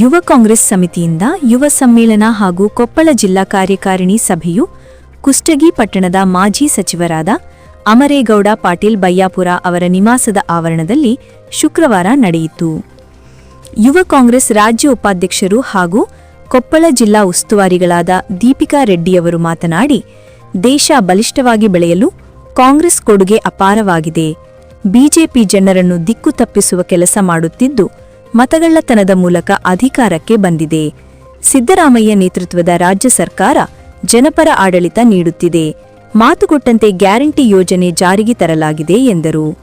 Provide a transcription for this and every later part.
ಯುವ ಕಾಂಗ್ರೆಸ್ ಸಮಿತಿಯಿಂದ ಯುವ ಸಮ್ಮೇಳನ ಹಾಗೂ ಕೊಪ್ಪಳ ಜಿಲ್ಲಾ ಕಾರ್ಯಕಾರಿಣಿ ಸಭೆಯು ಕುಷ್ಟಗಿ ಪಟ್ಟಣದ ಮಾಜಿ ಸಚಿವರಾದ ಅಮರೇಗೌಡ ಪಾಟೀಲ್ ಬಯ್ಯಾಪುರ ಅವರ ನಿವಾಸದ ಆವರಣದಲ್ಲಿ ಶುಕ್ರವಾರ ನಡೆಯಿತು. ಯುವ ಕಾಂಗ್ರೆಸ್ ರಾಜ್ಯ ಉಪಾಧ್ಯಕ್ಷರು ಹಾಗೂ ಕೊಪ್ಪಳ ಜಿಲ್ಲಾ ಉಸ್ತುವಾರಿಗಳಾದ ದೀಪಿಕಾ ರೆಡ್ಡಿಯವರು ಮಾತನಾಡಿ, ದೇಶ ಬಲಿಷ್ಠವಾಗಿ ಬೆಳೆಯಲು ಕಾಂಗ್ರೆಸ್ ಕೊಡುಗೆ ಅಪಾರವಾಗಿದೆ. ಬಿಜೆಪಿ ಜನರನ್ನು ದಿಕ್ಕು ತಪ್ಪಿಸುವ ಕೆಲಸ ಮಾಡುತ್ತಿದ್ದು ಮತಗಳ್ಳತನದ ಮೂಲಕ ಅಧಿಕಾರಕ್ಕೆ ಬಂದಿದೆ. ಸಿದ್ದರಾಮಯ್ಯ ನೇತೃತ್ವದ ರಾಜ್ಯ ಸರ್ಕಾರ ಜನಪರ ಆಡಳಿತ ನೀಡುತ್ತಿದೆ. ಮಾತುಕೊಟ್ಟಂತೆ ಗ್ಯಾರಂಟಿ ಯೋಜನೆ ಜಾರಿಗೆ ತರಲಾಗಿದೆ ಎಂದರು.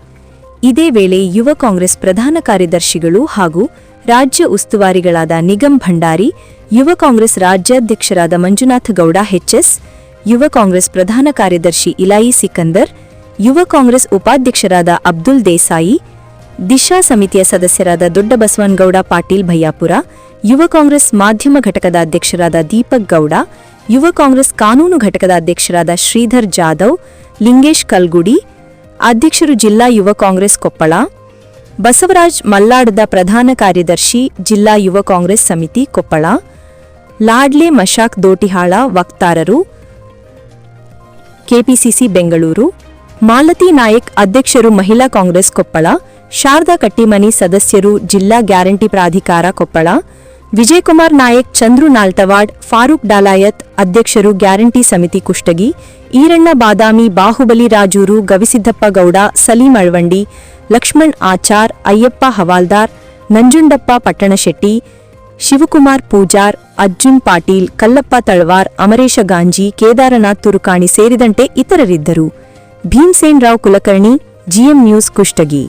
ಇದೇ ವೇಳೆ ಯುವ ಕಾಂಗ್ರೆಸ್ ಪ್ರಧಾನ ಕಾರ್ಯದರ್ಶಿಗಳು ಹಾಗೂ ರಾಜ್ಯ ಉಸ್ತುವಾರಿಗಳಾದ ನಿಗಮ್ ಭಂಡಾರಿ, ಯುವ ಕಾಂಗ್ರೆಸ್ ರಾಜ್ಯಾಧ್ಯಕ್ಷರಾದ ಮಂಜುನಾಥ ಗೌಡ ಎಚ್ಎಸ್ ಯುವ ಕಾಂಗ್ರೆಸ್ ಪ್ರಧಾನ ಕಾರ್ಯದರ್ಶಿ ಇಲಾಯಿ ಸಿಕಂದರ್, ಯುವ ಕಾಂಗ್ರೆಸ್ ಉಪಾಧ್ಯಕ್ಷರಾದ ಅಬ್ದುಲ್ ದೇಸಾಯಿ ದಿಶಾ ಸಮಿತಿಯ ಸದಸ್ಯರಾದ ದೊಡ್ಡ ಬಸವನಗೌಡ ಪಾಟೀಲ್ ಭಯ್ಯಾಪುರ, ಯುವ ಕಾಂಗ್ರೆಸ್ ಮಾಧ್ಯಮ ಘಟಕದ ಅಧ್ಯಕ್ಷರಾದ ದೀಪಕ್ ಗೌಡ, ಯುವ ಕಾಂಗ್ರೆಸ್ ಕಾನೂನು ಘಟಕದ ಅಧ್ಯಕ್ಷರಾದ ಶ್ರೀಧರ್ ಜಾಧವ್, ಲಿಂಗೇಶ್ ಕಲ್ಗುಡಿ, ಅಧ್ಯಕ್ಷರು ಜಿಲ್ಲಾ ಯುವ ಕಾಂಗ್ರೆಸ್ ಕೊಪ್ಪಳ, ಬಸವರಾಜ್ ಮಲ್ಲಾಡದ ಪ್ರಧಾನ ಕಾರ್ಯದರ್ಶಿ, ಜಿಲ್ಲಾ ಯುವ ಕಾಂಗ್ರೆಸ್ ಸಮಿತಿ ಕೊಪ್ಪಳ, ಲಾಡ್ಲೆ ಮಶಾಕ್ ದೋಟಿಹಾಳ ವಕ್ತಾರರು, ಕೆಪಿಸಿಸಿ ಬೆಂಗಳೂರು ಮಾಲತಿ ನಾಯಕ್ ಅಧ್ಯಕ್ಷರು ಮಹಿಳಾ ಕಾಂಗ್ರೆಸ್ ಕೊಪ್ಪಳ, ಶಾರದಾ ಕಟ್ಟಿಮನಿ ಸದಸ್ಯರು ಜಿಲ್ಲಾ ಗ್ಯಾರಂಟಿ ಪ್ರಾಧಿಕಾರ ಕೊಪ್ಪಳ, ವಿಜಯಕುಮಾರ್ ನಾಯಕ್ ಚಂದ್ರು ನಾಲ್ತವಾಡ್, ಫಾರೂಕ್ ಡಾಲಾಯತ್ ಅಧ್ಯಕ್ಷರು ಗ್ಯಾರಂಟಿ ಸಮಿತಿ ಕುಷ್ಟಗಿ, ಈರಣ್ಣ ಬಾದಾಮಿ, ಬಾಹುಬಲಿ ರಾಜೂರು, ಗವಿಸಿದ್ದಪ್ಪ ಗೌಡ, ಸಲೀಂ ಅಳ್ವಂಡಿ, ಲಕ್ಷ್ಮಣ್ ಆಚಾರ್, ಅಯ್ಯಪ್ಪ ಹವಾಲ್ದಾರ್, ನಂಜುಂಡಪ್ಪ ಪಟ್ಟಣಶೆಟ್ಟಿ, ಶಿವಕುಮಾರ್ ಪೂಜಾರ್, ಅರ್ಜುನ್ ಪಾಟೀಲ್, ಕಲ್ಲಪ್ಪ ತಳವಾರ್, ಅಮರೇಶ ಗಾಂಜಿ, ಕೇದಾರನಾಥ್ ತುರುಕಾಣಿ ಸೇರಿದಂತೆ ಇತರರಿದ್ದರು. Bhimsen Rao Kulkarni, GM news Kushtagi.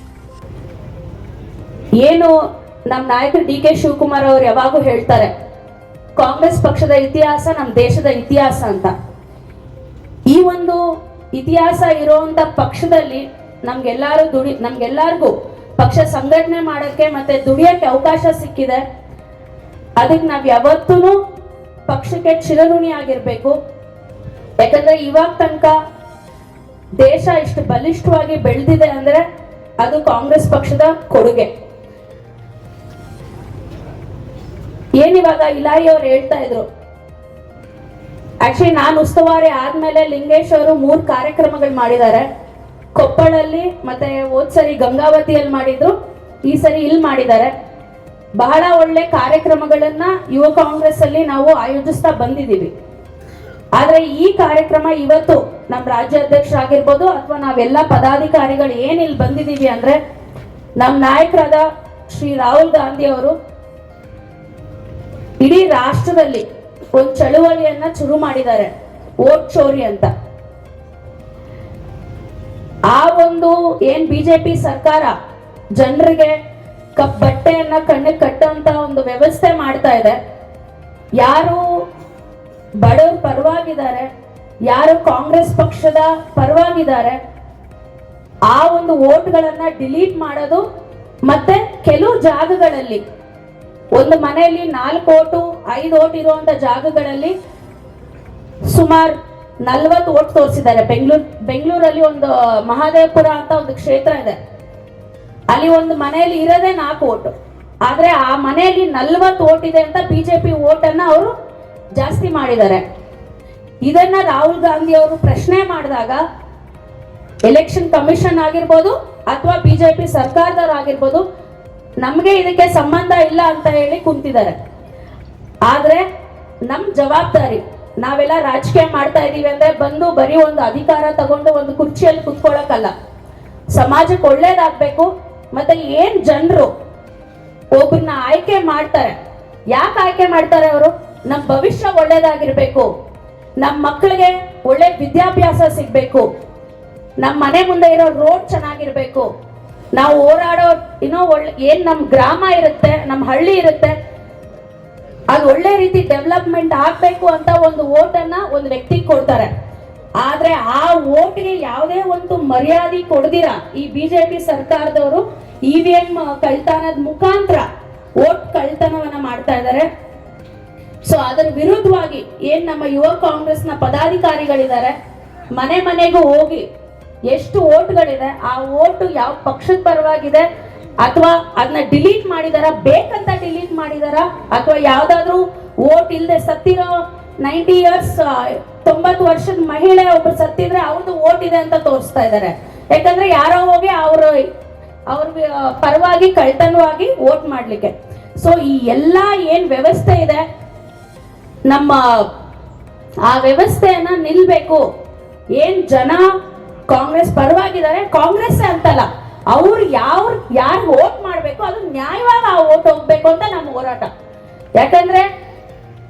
ಏನು ನಮ್ಮ ನಾಯಕ ಡಿ ಕೆ ಶಿವಕುಮಾರ್ ಅವರು ಯಾವಾಗೂ ಹೇಳ್ತಾರೆ, ಕಾಂಗ್ರೆಸ್ ಪಕ್ಷದ ಇತಿಹಾಸ ನಮ್ಮ ದೇಶದ ಇತಿಹಾಸ ಅಂತ. ಈ ಒಂದು ಇತಿಹಾಸ ಇರುವಂತ ಪಕ್ಷದಲ್ಲಿ ನಮ್ಗೆಲ್ಲಾರು ದುಡಿ, ನಮ್ಗೆಲ್ಲರಿಗೂ ಪಕ್ಷ ಸಂಘಟನೆ ಮಾಡಕ್ಕೆ ಮತ್ತೆ ದುಡಿಯಕ್ಕೆ ಅವಕಾಶ ಸಿಕ್ಕಿದೆ. ಅದಕ್ಕೆ ನಾವ್ ಯಾವತ್ತೂ ಪಕ್ಷಕ್ಕೆ ಚಿರಋಣಿ ಆಗಿರ್ಬೇಕು ಯಾಕಂದ್ರೆ ಇವಾಗ ತನಕ ದೇಶ ಇಷ್ಟು ಬಲಿಷ್ಠವಾಗಿ ಬೆಳೆದಿದೆ ಅಂದ್ರೆ ಅದು ಕಾಂಗ್ರೆಸ್ ಪಕ್ಷದ ಕೊಡುಗೆ. ಏನಿವಾಗ ಇಲಾಯಿ ಅವ್ರು ಹೇಳ್ತಾ ಇದ್ರು? ಆಕ್ಚುಲಿ ನಾನು ಉಸ್ತುವಾರಿ ಆದ್ಮೇಲೆ ಲಿಂಗೇಶ್ ಅವರು ಮೂರ್ ಕಾರ್ಯಕ್ರಮಗಳು ಮಾಡಿದ್ದಾರೆ. ಕೊಪ್ಪಳಲ್ಲಿ ಮತ್ತೆ ಹೋದ್ ಸರಿ ಗಂಗಾವತಿಯಲ್ಲಿ ಮಾಡಿದ್ರು. ಈ ಸರಿ ಇಲ್ಲಿ ಮಾಡಿದ್ದಾರೆ. ಬಹಳ ಒಳ್ಳೆ ಕಾರ್ಯಕ್ರಮಗಳನ್ನ ಯುವ ಕಾಂಗ್ರೆಸ್ ಅಲ್ಲಿ ನಾವು ಆಯೋಜಿಸ್ತಾ ಬಂದಿದ್ದೀವಿ. ಆದ್ರೆ ಈ ಕಾರ್ಯಕ್ರಮ ಇವತ್ತು ನಮ್ಮ ರಾಜ್ಯಾಧ್ಯಕ್ಷ ಆಗಿರ್ಬೋದು ಅಥವಾ ನಾವೆಲ್ಲ ಪದಾಧಿಕಾರಿಗಳು ಏನ್ ಇಲ್ಲಿ ಬಂದಿದ್ದೀವಿ ಅಂದ್ರೆ ನಮ್ಮ ನಾಯಕರಾದ ಶ್ರೀ ರಾಹುಲ್ ಗಾಂಧಿ ಅವರು ಇಡೀ ರಾಷ್ಟ್ರದಲ್ಲಿ ಒಂದು ಚಳುವಳಿಯನ್ನ ಶುರು ಮಾಡಿದ್ದಾರೆ, ಓಟ್ ಚೋರಿ ಅಂತ. ಆ ಒಂದು ಏನ್ ಬಿಜೆಪಿ ಸರ್ಕಾರ ಜನರಿಗೆ ಕಪ್ ಬಟ್ಟೆಯನ್ನ ಕಣ್ಣಿಗೆ ಕಟ್ಟುವಂತ ಒಂದು ವ್ಯವಸ್ಥೆ ಮಾಡ್ತಾ ಇದೆ, ಯಾರು ಬಡವ್ರ ಪರವಾಗಿದ್ದಾರೆ ಯಾರು ಕಾಂಗ್ರೆಸ್ ಪಕ್ಷದ ಪರವಾಗಿದ್ದಾರೆ, ಆ ಒಂದು ಓಟ್ಗಳನ್ನ ಡಿಲೀಟ್ ಮಾಡೋದು ಮತ್ತೆ ಕೆಲವು ಜಾಗಗಳಲ್ಲಿ, ಒಂದು ಮನೆಯಲ್ಲಿ ನಾಲ್ಕು ಓಟು, ಐದು ಓಟ್ ಇರುವಂತ ಜಾಗಗಳಲ್ಲಿ ಸುಮಾರು ನಲ್ವತ್ತು ಓಟ್ ತೋರಿಸಿದ್ದಾರೆ. ಬೆಂಗಳೂರು, ಬೆಂಗಳೂರಲ್ಲಿ ಒಂದು ಮಹಾದೇವಪುರ ಅಂತ ಒಂದು ಕ್ಷೇತ್ರ ಇದೆ. ಅಲ್ಲಿ ಒಂದು ಮನೆಯಲ್ಲಿ ಇರೋದೇ ನಾಲ್ಕು ಓಟು. ಆದ್ರೆ ಆ ಮನೆಯಲ್ಲಿ ನಲ್ವತ್ತು ಓಟ್ ಇದೆ ಅಂತ ಬಿಜೆಪಿ ಓಟನ್ನ ಅವರು ಜಾಸ್ತಿ ಮಾಡಿದ್ದಾರೆ. ಇದನ್ನ ರಾಹುಲ್ ಗಾಂಧಿ ಅವರು ಪ್ರಶ್ನೆ ಮಾಡಿದಾಗ ಎಲೆಕ್ಷನ್ ಕಮಿಷನ್ ಆಗಿರ್ಬೋದು ಅಥವಾ ಬಿಜೆಪಿ ಆಗಿರ್ಬೋದು ನಮಗೆ ಇದಕ್ಕೆ ಸಂಬಂಧ ಇಲ್ಲ ಅಂತ ಹೇಳಿ ಕುಂತಿದ್ದಾರೆ. ಆದ್ರೆ ನಮ್ಮ ಜವಾಬ್ದಾರಿ, ನಾವೆಲ್ಲ ರಾಜಕೀಯ ಮಾಡ್ತಾ ಇದ್ದೀವಿ ಅಂದ್ರೆ ಬಂದು ಬರೀ ಒಂದು ಅಧಿಕಾರ ತಗೊಂಡು ಒಂದು ಕುರ್ಚಿಯಲ್ಲಿ ಕುತ್ಕೊಳ್ಳೋಕಲ್ಲ ಸಮಾಜಕ್ಕೆ ಒಳ್ಳೇದಾಗ್ಬೇಕು, ಮತ್ತೆ ಏನ್ ಜನರು ಒಬ್ಬರನ್ನ ಆಯ್ಕೆ ಮಾಡ್ತಾರೆ? ಯಾಕೆ ಆಯ್ಕೆ ಮಾಡ್ತಾರೆ ಅವರು? ನಮ್ಮ ಭವಿಷ್ಯ ಒಳ್ಳೇದಾಗಿರ್ಬೇಕು. ನಮ್ಮ ಮಕ್ಕಳಿಗೆ ಒಳ್ಳೆ ವಿದ್ಯಾಭ್ಯಾಸ ಸಿಗಬೇಕು. ನಮ್ಮ ಮನೆ ಮುಂದೆ ಇರೋ ರೋಡ್ ಚೆನ್ನಾಗಿರ್ಬೇಕು. ನಾವು ಓಡಾಡೋ ಏನೋ ಒಳ್ಳೆ, ಏನ್ ನಮ್ಮ ಗ್ರಾಮ ಇರುತ್ತೆ ನಮ್ಮ ಹಳ್ಳಿ ಇರುತ್ತೆ, ಅದು ಒಳ್ಳೆ ರೀತಿ ಡೆವಲಪ್ಮೆಂಟ್ ಆಗಬೇಕು ಅಂತ ಒಂದು ಓಟನ್ನ ಒಂದು ವ್ಯಕ್ತಿ ಕೊಡ್ತಾರೆ. ಆದ್ರೆ ಆ ಓಟ್ಗೆ ಯಾವುದೇ ಒಂದು ಮರ್ಯಾದೆ ಕೊಡ್ದಿರ ಈ ಬಿಜೆಪಿ ಸರ್ಕಾರದವರು, ಇ ವಿ ಎಂ ಕಳ್ತನದ ಮುಖಾಂತರ ಓಟ್ ಕಳ್ತನವನ್ನ ಮಾಡ್ತಾ ಇದ್ದಾರೆ ಸೊ ಅದರ ವಿರುದ್ಧವಾಗಿ ಏನ್ ನಮ್ಮ ಯುವ ಕಾಂಗ್ರೆಸ್ನ ಪದಾಧಿಕಾರಿಗಳಿದ್ದಾರೆ, ಮನೆ ಮನೆಗೂ ಹೋಗಿ ಎಷ್ಟು ಓಟ್ಗಳಿದೆ, ಆ ಓಟು ಯಾವ ಪಕ್ಷದ ಪರವಾಗಿದೆ, ಅಥವಾ ಅದನ್ನ ಡಿಲೀಟ್ ಮಾಡಿದಾರ, ಬೇಕಂತ ಡಿಲೀಟ್ ಮಾಡಿದಾರ, ಅಥವಾ ಯಾವ್ದಾದ್ರು ಓಟ್ ಇಲ್ಲದೆ ಸತ್ತಿರೋ ನೈಂಟಿ ಇಯರ್ಸ್ ತೊಂಬತ್ತು ವರ್ಷದ ಮಹಿಳೆ ಒಬ್ರು ಸತ್ತಿದ್ರೆ ಅವ್ರದ್ದು ಓಟ್ ಇದೆ ಅಂತ ತೋರಿಸ್ತಾ ಇದ್ದಾರೆ ಯಾಕಂದ್ರೆ ಯಾರೋ ಹೋಗಿ ಅವ್ರ ಅವ್ರ ಪರವಾಗಿ ಕಳ್ತನವಾಗಿ ವೋಟ್ ಮಾಡ್ಲಿಕ್ಕೆ. ಸೊ ಈ ಎಲ್ಲ ಏನ್ ವ್ಯವಸ್ಥೆ ಇದೆ ನಮ್ಮ ಆ ವ್ಯವಸ್ಥೆಯನ್ನ ನಿಲ್ಬೇಕು. ಏನ್ ಜನ ಕಾಂಗ್ರೆಸ್ ಪರವಾಗಿದ್ದಾರೆ? ಕಾಂಗ್ರೆಸ್ ಅಂತಲ್ಲ, ಅವ್ರು ಯಾವ ಯಾರು ವೋಟ್ ಮಾಡ್ಬೇಕು ಅದು ನ್ಯಾಯವಾಗಿ ಆ ವೋಟ್ ಹೋಗ್ಬೇಕು ಅಂತ ನಮ್ಮ ಹೋರಾಟ. ಯಾಕಂದ್ರೆ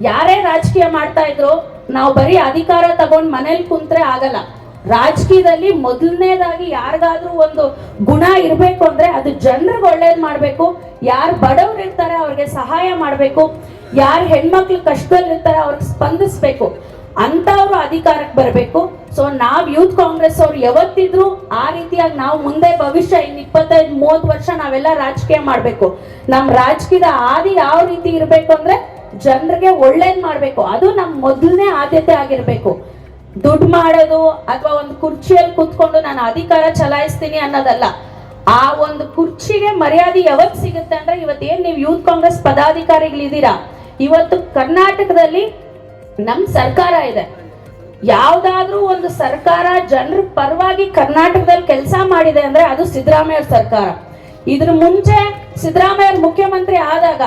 ಯಾರೇ ರಾಜಕೀಯ ಮಾಡ್ತಾ ಇದ್ರು, ನಾವು ಬರೀ ಅಧಿಕಾರ ತಗೊಂಡ್ ಮನೇಲಿ ಕುಂತ್ರೆ ಆಗಲ್ಲ. ರಾಜಕೀಯದಲ್ಲಿ ಮೊದಲನೇದಾಗಿ ಯಾರಿಗಾದ್ರೂ ಒಂದು ಗುಣ ಇರಬೇಕು ಅಂದ್ರೆ ಅದು ಜನರಿಗೆ ಒಳ್ಳೇದ್ ಮಾಡ್ಬೇಕು. ಯಾರು ಬಡವ್ರು ಇರ್ತಾರೆ ಅವ್ರಿಗೆ ಸಹಾಯ ಮಾಡ್ಬೇಕು. ಯಾರು ಹೆಣ್ಮಕ್ಳು ಕಷ್ಟದಲ್ಲಿ ಇರ್ತಾರೆ ಅವ್ರಿಗೆ ಸ್ಪಂದಿಸ್ಬೇಕು. ಅಂತವ್ರು ಅಧಿಕಾರಕ್ಕೆ ಬರಬೇಕು. ಸೊ ನಾವ್ ಯೂತ್ ಕಾಂಗ್ರೆಸ್ ಅವ್ರು ಯಾವತ್ತಿದ್ರು ಆ ರೀತಿಯಾಗಿ ನಾವು ಮುಂದೆ ಭವಿಷ್ಯ ಇನ್ ಇಪ್ಪತ್ತೈದು, ಮೂವತ್ತು ವರ್ಷ ನಾವೆಲ್ಲ ರಾಜಕೀಯ ಮಾಡ್ಬೇಕು. ನಮ್ ರಾಜಕೀಯದ ಆದಿ ಯಾವ ರೀತಿ ಇರ್ಬೇಕು ಅಂದ್ರೆ ಜನರಿಗೆ ಒಳ್ಳೇದ್ ಮಾಡ್ಬೇಕು. ಅದು ನಮ್ ಮೊದಲನೇ ಆದ್ಯತೆ ಆಗಿರ್ಬೇಕು. ದುಡ್ಡು ಮಾಡೋದು ಅಥವಾ ಒಂದು ಕುರ್ಚಿಯಲ್ಲಿ ಕೂತ್ಕೊಂಡು ನಾನು ಅಧಿಕಾರ ಚಲಾಯಿಸ್ತೀನಿ ಅನ್ನೋದಲ್ಲ, ಆ ಒಂದು ಕುರ್ಚಿಗೆ ಮರ್ಯಾದೆ ಯಾವತ್ತು ಸಿಗುತ್ತೆ ಅಂದ್ರೆ ಇವತ್ತೇನ್ ನೀವು ಯೂತ್ ಕಾಂಗ್ರೆಸ್ ಪದಾಧಿಕಾರಿಗಳಿದ್ದೀರಾ? ಇವತ್ತು ಕರ್ನಾಟಕದಲ್ಲಿ ನಮ್ ಸರ್ಕಾರ ಇದೆ. ಯಾವ್ದಾದ್ರೂ ಒಂದು ಸರ್ಕಾರ ಜನರ ಪರವಾಗಿ ಕರ್ನಾಟಕದಲ್ಲಿ ಕೆಲಸ ಮಾಡಿದೆ ಅಂದ್ರೆ ಅದು ಸಿದ್ದರಾಮಯ್ಯ ಸರ್ಕಾರ. ಇದ್ರ ಮುಂಚೆ ಸಿದ್ದರಾಮಯ್ಯ ಮುಖ್ಯಮಂತ್ರಿ ಆದಾಗ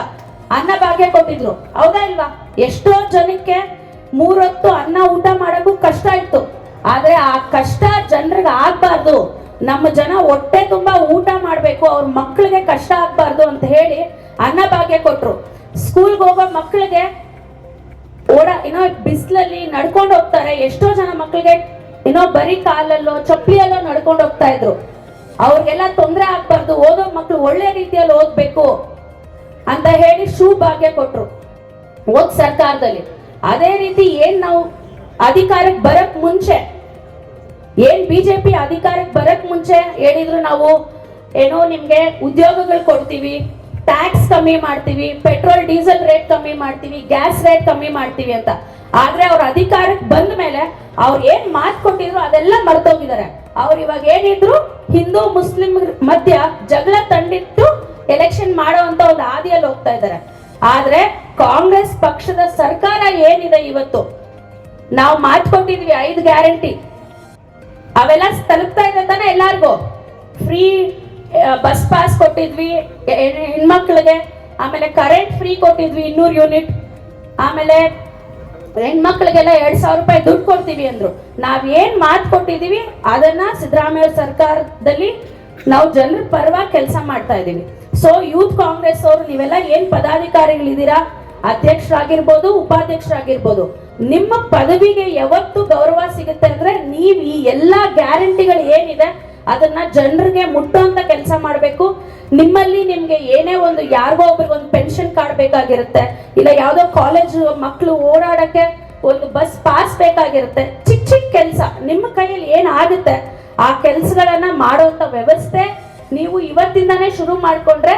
ಅನ್ನ ಭಾಗ್ಯ ಕೊಟ್ಟಿದ್ರು. ಹೌದಾ ಇಲ್ವಾ? ಎಷ್ಟೋ ಜನಕ್ಕೆ ಮೂರೊತ್ತು ಅನ್ನ ಊಟ ಮಾಡಕ್ಕೂ ಕಷ್ಟ ಇತ್ತು. ಆದ್ರೆ ಆ ಕಷ್ಟ ಜನರಿಗೆ ಆಗ್ಬಾರ್ದು. ನಮ್ಮ ಜನ ಹೊಟ್ಟೆ ತುಂಬಾ ಊಟ ಮಾಡ್ಬೇಕು. ಅವ್ರ ಮಕ್ಕಳಿಗೆ ಕಷ್ಟ ಆಗ್ಬಾರ್ದು ಅಂತ ಹೇಳಿ ಅನ್ನ ಭಾಗ್ಯ ಕೊಟ್ರು. ಸ್ಕೂಲ್ಗೆ ಹೋಗೋ ಮಕ್ಕಳಿಗೆ ಓಡ, ಏನೋ ಬಿಸಿಲಲ್ಲಿ ನಡ್ಕೊಂಡು ಹೋಗ್ತಾರೆ. ಎಷ್ಟೋ ಜನ ಮಕ್ಕಳಿಗೆ ಏನೋ ಬರೀ ಕಾಲಲ್ಲೋ, ಚಪ್ಪಲಿಯಲ್ಲೋ ನಡ್ಕೊಂಡು ಹೋಗ್ತಾ ಇದ್ರು. ಅವ್ರಿಗೆಲ್ಲ ತೊಂದರೆ ಆಗ್ಬಾರ್ದು. ಓದೋ ಮಕ್ಕಳು ಒಳ್ಳೆ ರೀತಿಯಲ್ಲಿ ಓದ್ಬೇಕು ಅಂತ ಹೇಳಿ ಶೂ ಭಾಗ್ಯ ಕೊಟ್ರು. ಹೋದ್ ಸರ್ಕಾರದಲ್ಲಿ. ಅದೇ ರೀತಿ ಏನ್ ನಾವು ಅಧಿಕಾರಕ್ಕೆ ಬರಕ್ ಮುಂಚೆ, ಏನ್ ಬಿಜೆಪಿ ಅಧಿಕಾರಕ್ಕೆ ಬರಕ್ ಮುಂಚೆ ಹೇಳಿದ್ರು ನಾವು, ಏನೋ ನಿಮ್ಗೆ ಉದ್ಯೋಗಗಳು ಕೊಡ್ತೀವಿ ಟ್ಯಾಕ್ಸ್ ಕಮ್ಮಿ ಮಾಡ್ತೀವಿ ಪೆಟ್ರೋಲ್ ಡೀಸೆಲ್ ರೇಟ್ ಕಮ್ಮಿ ಮಾಡ್ತೀವಿ ಗ್ಯಾಸ್ ರೇಟ್ ಕಮ್ಮಿ ಮಾಡ್ತೀವಿ ಅಂತ. ಆದ್ರೆ ಅವ್ರ ಅಧಿಕಾರಕ್ಕೆ ಬಂದ ಮೇಲೆ ಅವ್ರು ಏನ್ ಮಾತು ಕೊಟ್ಟಿದ್ರು ಅದೆಲ್ಲ ಮರ್ತೋಗಿದ್ದಾರೆ. ಅವ್ರು ಇವಾಗ ಏನಿದ್ರು ಹಿಂದೂ, ಮುಸ್ಲಿಂ ಮಧ್ಯ ಜಗಳ ತಂಡಿಟ್ಟು ಎಲೆಕ್ಷನ್ ಮಾಡೋ ಅಂತ ಒಂದು ಹಾದಿಯಲ್ಲಿ ಹೋಗ್ತಾ ಇದ್ದಾರೆ. ಆದ್ರೆ ಕಾಂಗ್ರೆಸ್ ಪಕ್ಷದ ಸರ್ಕಾರ ಏನಿದೆ ಇವತ್ತು? ನಾವು ಮಾತು ಕೊಟ್ಟಿದ್ವಿ ಐದು ಗ್ಯಾರಂಟಿ ಅವೆಲ್ಲ ತಲುಪ್ತಾ ಇದೆ ತಾನೆ ಎಲ್ಲಾರ್ಗು? ಫ್ರೀ ಬಸ್ ಪಾಸ್ ಕೊಟ್ಟಿದ್ವಿ. ಹೆಣ್ಮಕ್ಳಿಗೆ, ಆಮೇಲೆ ಕರೆಂಟ್ ಫ್ರೀ ಕೊಟ್ಟಿದ್ವಿ ಇನ್ನೂರು ಯೂನಿಟ್ ಆಮೇಲೆ ಹೆಣ್ಮಕ್ಳಿಗೆಲ್ಲ ಎರಡ್ ಸಾವಿರ ರೂಪಾಯಿ ದುಡ್ಡು ಕೊಡ್ತೀವಿ ಅಂದ್ರು. ನಾವ್ ಏನ್ ಮಾತು ಕೊಟ್ಟಿದೀವಿ, ಅದನ್ನ ಸಿದ್ದರಾಮಯ್ಯ ಸರ್ಕಾರದಲ್ಲಿ ನಾವು ಜನರ ಪರವಾಗಿ ಕೆಲಸ ಮಾಡ್ತಾ ಇದೀವಿ. ಸೊ ಯೂತ್ ಕಾಂಗ್ರೆಸ್ ಅವರು, ನೀವೆಲ್ಲ ಏನ್ ಪದಾಧಿಕಾರಿಗಳಿದ್ದೀರಾ? ಅಧ್ಯಕ್ಷರಾಗಿರ್ಬೋದು, ಉಪಾಧ್ಯಕ್ಷರಾಗಿರ್ಬೋದು. ನಿಮ್ಮ ಪದವಿಗೆ ಯಾವತ್ತು ಗೌರವ ಸಿಗುತ್ತೆ ಅಂದ್ರೆ ನೀವು ಈ ಎಲ್ಲಾ ಗ್ಯಾರಂಟಿಗಳು ಏನಿದೆ ಅದನ್ನ ಜನರಿಗೆ ಮುಟ್ಟುವಂತ ಕೆಲಸ ಮಾಡಬೇಕು. ನಿಮ್ಮಲ್ಲಿ ನಿಮ್ಗೆ ಏನೇ ಒಂದು ಯಾರಿಗೋ ಒಬ್ರಿಗೆ ಒಂದು ಪೆನ್ಷನ್ ಕಾರ್ಡ್ ಬೇಕಾಗಿರುತ್ತೆ, ಇಲ್ಲ ಯಾವ್ದೋ ಕಾಲೇಜ್ ಮಕ್ಕಳು ಓಡಾಡಕ್ಕೆ ಒಂದು ಬಸ್ ಪಾಸ್ ಬೇಕಾಗಿರುತ್ತೆ ಚಿಕ್ಕ ಚಿಕ್ಕ ಕೆಲಸ. ನಿಮ್ಮ ಕೈಯಲ್ಲಿ ಏನ್ ಆಗುತ್ತೆ ಆ ಕೆಲಸಗಳನ್ನ ಮಾಡುವಂತ ವ್ಯವಸ್ಥೆ ನೀವು ಇವತ್ತಿಂದಾನೇ ಶುರು ಮಾಡ್ಕೊಂಡ್ರೆ,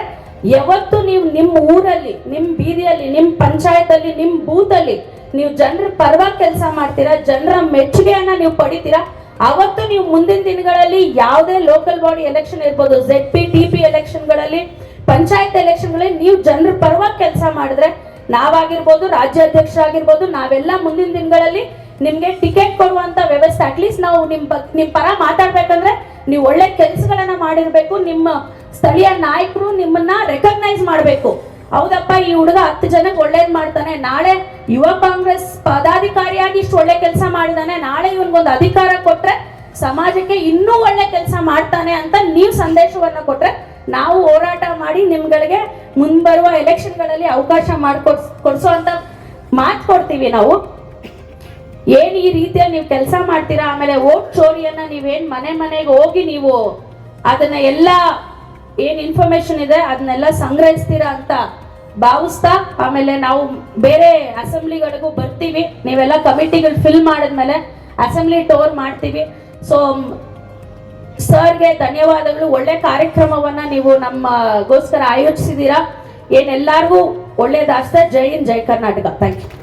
ಯಾವತ್ತು ನೀವು ನಿಮ್ಮ ಊರಲ್ಲಿ, ನಿಮ್ಮ ಬೀದಿಯಲ್ಲಿ, ನಿಮ್ಮ ಪಂಚಾಯತ್ ನಿಮ್ಮ ಬೂತ್ ಅಲ್ಲಿ ನೀವು ಜನರ ಪರವಾಗಿ ಕೆಲಸ ಮಾಡ್ತೀರಾ, ಜನರ ಮೆಚ್ಚುಗೆಯನ್ನ ನೀವು ಪಡಿತೀರಾ? ಅವತ್ತು ನೀವು ಮುಂದಿನ ದಿನಗಳಲ್ಲಿ ಯಾವುದೇ ಲೋಕಲ್ ಬಾಡಿ ಎಲೆಕ್ಷನ್ ಇರ್ಬೋದು ಝೆಡ್ ಪಿ ಟಿ ಪಿ ಎಲೆಕ್ಷನ್ಗಳಲ್ಲಿ ಪಂಚಾಯತ್ ಎಲೆಕ್ಷನ್ಗಳಲ್ಲಿ ನೀವು ಜನರ ಪರವಾಗಿ ಕೆಲಸ ಮಾಡಿದ್ರೆ ನಾವಾಗಿರ್ಬೋದು, ರಾಜ್ಯಾಧ್ಯಕ್ಷ ಆಗಿರ್ಬೋದು, ನಾವೆಲ್ಲ ಮುಂದಿನ ದಿನಗಳಲ್ಲಿ ನಿಮ್ಗೆ ಟಿಕೆಟ್ ಕೊಡುವಂತ ವ್ಯವಸ್ಥೆ ಅಟ್ಲೀಸ್ಟ್ ನಾವು ನಿಮ್ ನಿಮ್ಮ ನಿಮ್ ಪರ ಮಾತಾಡ್ಬೇಕಂದ್ರೆ ನೀವು ಒಳ್ಳೆ ಕೆಲಸಗಳನ್ನ ಮಾಡಿರ್ಬೇಕು, ನಿಮ್ಮ ಸ್ಥಳೀಯ ನಾಯಕರು ನಿಮ್ಮನ್ನ ರೆಕಗ್ನೈಸ್ ಮಾಡಬೇಕು. ಹೌದಪ್ಪ, ಈ ಹುಡುಗ ಹತ್ತು ಜನಕ್ಕೆ ಒಳ್ಳೇದ್ ಮಾಡ್ತಾನೆ, ನಾಳೆ ಯುವ ಕಾಂಗ್ರೆಸ್ ಪದಾಧಿಕಾರಿಯಾಗಿ ಇಷ್ಟು ಒಳ್ಳೆ ಕೆಲಸ ಮಾಡಿದಾನೆ. ನಾಳೆ ಇವನ್ಗೊಂದು ಅಧಿಕಾರ ಕೊಟ್ರೆ ಸಮಾಜಕ್ಕೆ ಇನ್ನೂ ಒಳ್ಳೆ ಕೆಲಸ ಮಾಡ್ತಾನೆ ಅಂತ ನೀವು ಸಂದೇಶವನ್ನ ಕೊಟ್ರೆ ನಾವು ಹೋರಾಟ ಮಾಡಿ ನಿಮ್ಗಳಿಗೆ ಮುಂಬರುವ ಎಲೆಕ್ಷನ್ಗಳಲ್ಲಿ ಅವಕಾಶ ಮಾಡಿಕೊಡ್ಸ್ ಕೊಡ್ಸೋ ಅಂತ ಮಾತು ಕೊಡ್ತೀವಿ ನಾವು. ಏನ್ ಈ ರೀತಿಯಲ್ಲಿ ನೀವು ಕೆಲಸ ಮಾಡ್ತೀರಾ? ಆಮೇಲೆ ಓಟ್ ಚೋರಿಯನ್ನ ನೀವೇನ್ ಮನೆ ಮನೆಗೆ ಹೋಗಿ ನೀವು ಅದನ್ನ ಎಲ್ಲ ಏನ್ ಇನ್ಫಾರ್ಮೇಶನ್ ಇದೆ ಅದನ್ನೆಲ್ಲ ಸಂಗ್ರಹಿಸ್ತೀರಾ ಅಂತ ಭಾವಿಸ್ತಾ ಆಮೇಲೆ ನಾವು ಬೇರೆ ಅಸೆಂಬ್ಲಿಗಳಿಗೂ ಬರ್ತೀವಿ. ನೀವೆಲ್ಲ ಕಮಿಟಿಗಳು ಫಿಲ್ ಮಾಡಿದ್ಮೇಲೆ ಅಸೆಂಬ್ಲಿ ಟೋರ್ ಮಾಡ್ತೀವಿ. ಸೊ ಸರ್ಗೆ ಧನ್ಯವಾದಗಳು. ಒಳ್ಳೆ ಕಾರ್ಯಕ್ರಮವನ್ನ ನೀವು ನಮ್ಮಗೋಸ್ಕರ ಆಯೋಜಿಸಿದ್ದೀರಾ? ಏನೆಲ್ಲರಿಗೂ ಒಳ್ಳೇದಾಗ್ತದೆ ಜೈ ಇನ್ ಜೈ ಕರ್ನಾಟಕ. Thank you